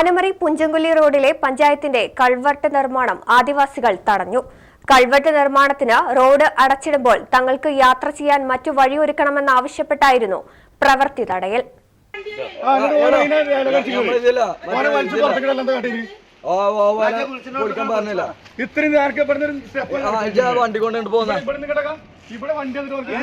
Anamari Punchankuli റോഡിലെ പഞ്ചായത്തിന്റെ culvert നിർമ്മാണം ആദിവാസികൾ തടഞ്ഞു. കൾവർട്ട് നിർമ്മാണത്തിന് റോഡ് അടച്ചിടുമ്പോൾ തങ്ങൾക്ക് യാത്ര ചെയ്യാൻ മറ്റു വഴിയൊരുക്കണമെന്നാവശ്യപ്പെട്ടായിരുന്നു പ്രവൃത്തി തടയൽ. ഇത്രയും വണ്ടി പോകുന്ന ഇവിടെ വണ്ടി വന്നിട്ട്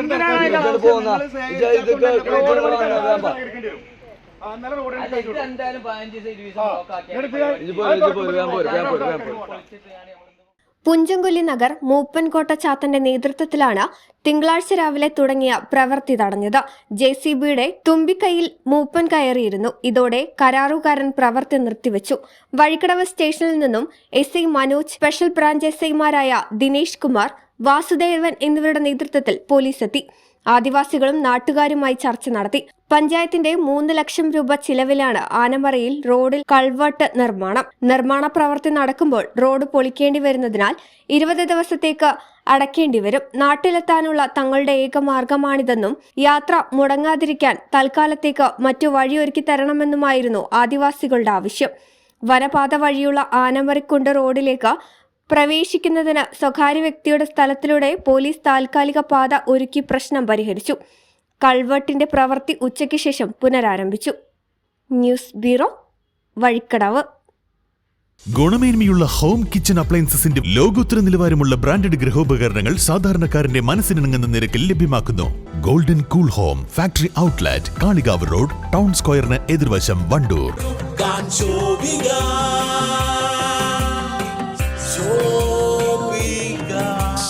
പുഞ്ചങ്കുലി നഗർ മൂപ്പൻകോട്ട ചാത്തന്റെ നേതൃത്വത്തിലാണ് തിങ്കളാഴ്ച രാവിലെ തുടങ്ങിയ പ്രവൃത്തി തടഞ്ഞത് ജെ സി ബിയുടെ തുമ്പിക്കൈയിൽ മൂപ്പൻ കയറിയിരുന്നു. ഇതോടെ കരാറുകാരൻ പ്രവൃത്തി നിർത്തിവെച്ചു. വഴിക്കടവ് സ്റ്റേഷനിൽ നിന്നും S I Manoj special branch S ഐമാരായ ദിനേശ് കുമാർ വാസുദേവൻ എന്നിവരുടെ നേതൃത്വത്തിൽ പോലീസ് എത്തി. ആദിവാസികളും നാട്ടുകാരുമായി ചർച്ച നടത്തി. പഞ്ചായത്തിന്റെ മൂന്ന് ലക്ഷം രൂപ ചിലവിലാണ് ആനമറയിൽ റോഡിൽ കൾവട്ട് നിർമ്മാണം. നിർമ്മാണ പ്രവൃത്തി നടക്കുമ്പോൾ റോഡ് പൊളിക്കേണ്ടി വരുന്നതിനാൽ ഇരുപത് ദിവസത്തേക്ക് അടയ്ക്കേണ്ടി വരും. നാട്ടിലെത്താനുള്ള തങ്ങളുടെ ഏക മാർഗമാണിതെന്നും യാത്ര മുടങ്ങാതിരിക്കാൻ തൽക്കാലത്തേക്ക് മറ്റു വഴിയൊരുക്കി തരണമെന്നുമായിരുന്നു ആദിവാസികളുടെ ആവശ്യം. വനപാത വഴിയുള്ള ആനമറിക്കുണ്ട് റോഡിലേക്ക് പ്രവേശിക്കുന്നതിന് സ്വകാര്യ വ്യക്തിയുടെ സ്ഥലത്തിലൂടെ പോലീസ് താൽക്കാലിക പാത ഒരുക്കി പ്രശ്നം പരിഹരിച്ചു. കൾവട്ടിന്റെ പ്രവൃത്തി ഉച്ചയ്ക്ക് ശേഷം പുനരാരംഭിച്ചു. News bureau Vazhikkadavu. ഗുണമേന്മയുള്ള ഹോം കിച്ചൺ അപ്ലയൻസസിന്റെ ലോകോത്തര നിലവാരമുള്ള ബ്രാൻഡഡ് ഗൃഹോപകരണങ്ങൾ സാധാരണക്കാരന്റെ മനസ്സിനിണങ്ങുന്ന നിരക്കിൽ ലഭ്യമാക്കുന്നു. Golden cool home factory outlet Kalikavu road town സ്ക്വയറിന് എതിർവശം Wandoor.